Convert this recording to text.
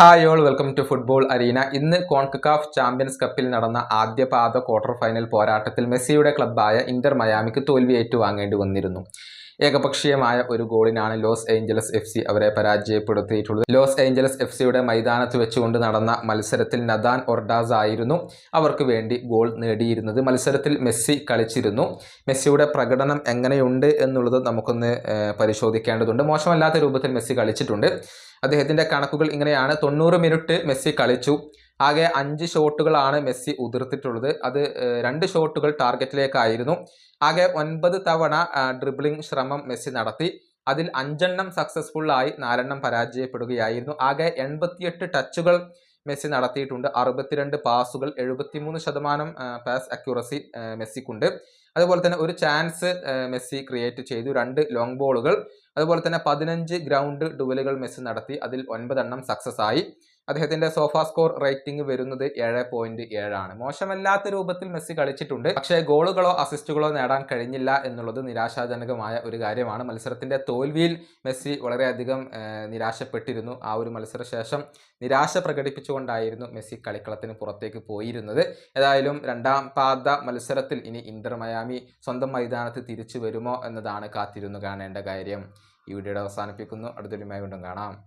Hi all welcome to football arena. ഇന്ന് CONCACAF champions കപ്പിൽ നടന്ന ആദ്യ പാദ ക്വാർട്ടർ ഫൈനൽ പോരാട്ടത്തിൽ മെസ്സിയുടെ ക്ലബ്ബായ ഇന്റർ മയാമിക്ക് തോൽവി ഏറ്റുവാങ്ങേണ്ടി വന്നിരുന്നു. ഏകപക്ഷീയമായ ഒരു ഗോളിനാണ് ലോസ് ഏഞ്ചലസ് എഫ് സി അവരെ പരാജയപ്പെടുത്തിയിട്ടുള്ളത്. ലോസ് ഏഞ്ചലസ് എഫ് സിയുടെ മൈതാനത്ത് വെച്ചുകൊണ്ട് നടന്ന മത്സരത്തിൽ നദാൻ ഒർഡാസ് ആയിരുന്നു. അവർക്ക് വേണ്ടി ഗോൾ നേടിയിരുന്നത്. മത്സരത്തിൽ മെസ്സി കളിച്ചിരുന്നു. മെസ്സിയുടെ പ്രകടനം എങ്ങനെയുണ്ട് എന്നുള്ളത് നമുക്കൊന്ന് പരിശോധിക്കേണ്ടതുണ്ട്. മോശമല്ലാത്ത രൂപത്തിൽ മെസ്സി കളിച്ചിട്ടുണ്ട്. അദ്ദേഹത്തിന്റെ കണക്കുകൾ ഇങ്ങനെയാണ്. തൊണ്ണൂറ് മിനിറ്റ് മെസ്സി കളിച്ചു. ആകെ അഞ്ച് ഷോട്ടുകളാണ് മെസ്സി ഉതിർത്തിട്ടുള്ളത്. അത് രണ്ട് ഷോട്ടുകൾ ടാർഗറ്റിലേക്കായിരുന്നു. ആകെ ഒൻപത് തവണ ഡ്രിബ്ലിംഗ് ശ്രമം മെസ്സി നടത്തി. അതിൽ അഞ്ചെണ്ണം സക്സസ്ഫുള്ളായി നാലെണ്ണം പരാജയപ്പെടുകയായിരുന്നു. ആകെ എൺപത്തിയെട്ട് ടച്ചുകൾ മെസ്സി നടത്തിയിട്ടുണ്ട്. അറുപത്തിരണ്ട് പാസുകൾ എഴുപത്തിമൂന്ന് ശതമാനം പാസ് അക്യൂറസി മെസ്സിക്കുണ്ട്. അതുപോലെ തന്നെ ഒരു ചാൻസ് മെസ്സി ക്രിയേറ്റ് ചെയ്തു. രണ്ട് ലോങ് ബോളുകൾ അതുപോലെ തന്നെ പതിനഞ്ച് ഗ്രൗണ്ട് ഡുവലുകൾ മെസ്സി നടത്തി. അതിൽ ഒൻപതെണ്ണം സക്സസ് ആയി. അദ്ദേഹത്തിന്റെ സോഫ സ്കോർ റേറ്റിംഗ് വരുന്നത് ഏഴ് പോയിന്റ് ഏഴാണ് മോശമല്ലാത്ത രൂപത്തിൽ മെസ്സി കളിച്ചിട്ടുണ്ട്. പക്ഷേ ഗോളുകളോ അസിസ്റ്റുകളോ നേടാൻ കഴിഞ്ഞില്ല എന്നുള്ളത് നിരാശാജനകമായ ഒരു കാര്യമാണ്. മത്സരത്തിന്റെ തോൽവിയിൽ മെസ്സി വളരെയധികം നിരാശപ്പെട്ടിരുന്നു. ആ ഒരു മത്സരശേഷം നിരാശ പ്രകടിപ്പിച്ചുകൊണ്ടായിരുന്നു മെസ്സി കളിക്കളത്തിന് പുറത്തേക്ക് പോയിരുന്നത്. ഏതായാലും രണ്ടാം പാദ മത്സരത്തിൽ ഇനി ഇന്റർ മയാമി സ്വന്തം മൈതാനത്ത് തിരിച്ചു വരുമോ എന്നതാണ് കാത്തിരുന്നു കാണേണ്ട കാര്യം. ഈ വീഡിയോയുടെ അവസാനിപ്പിക്കുന്നു. അടുത്തൊരു വീണ്ടും കാണാം.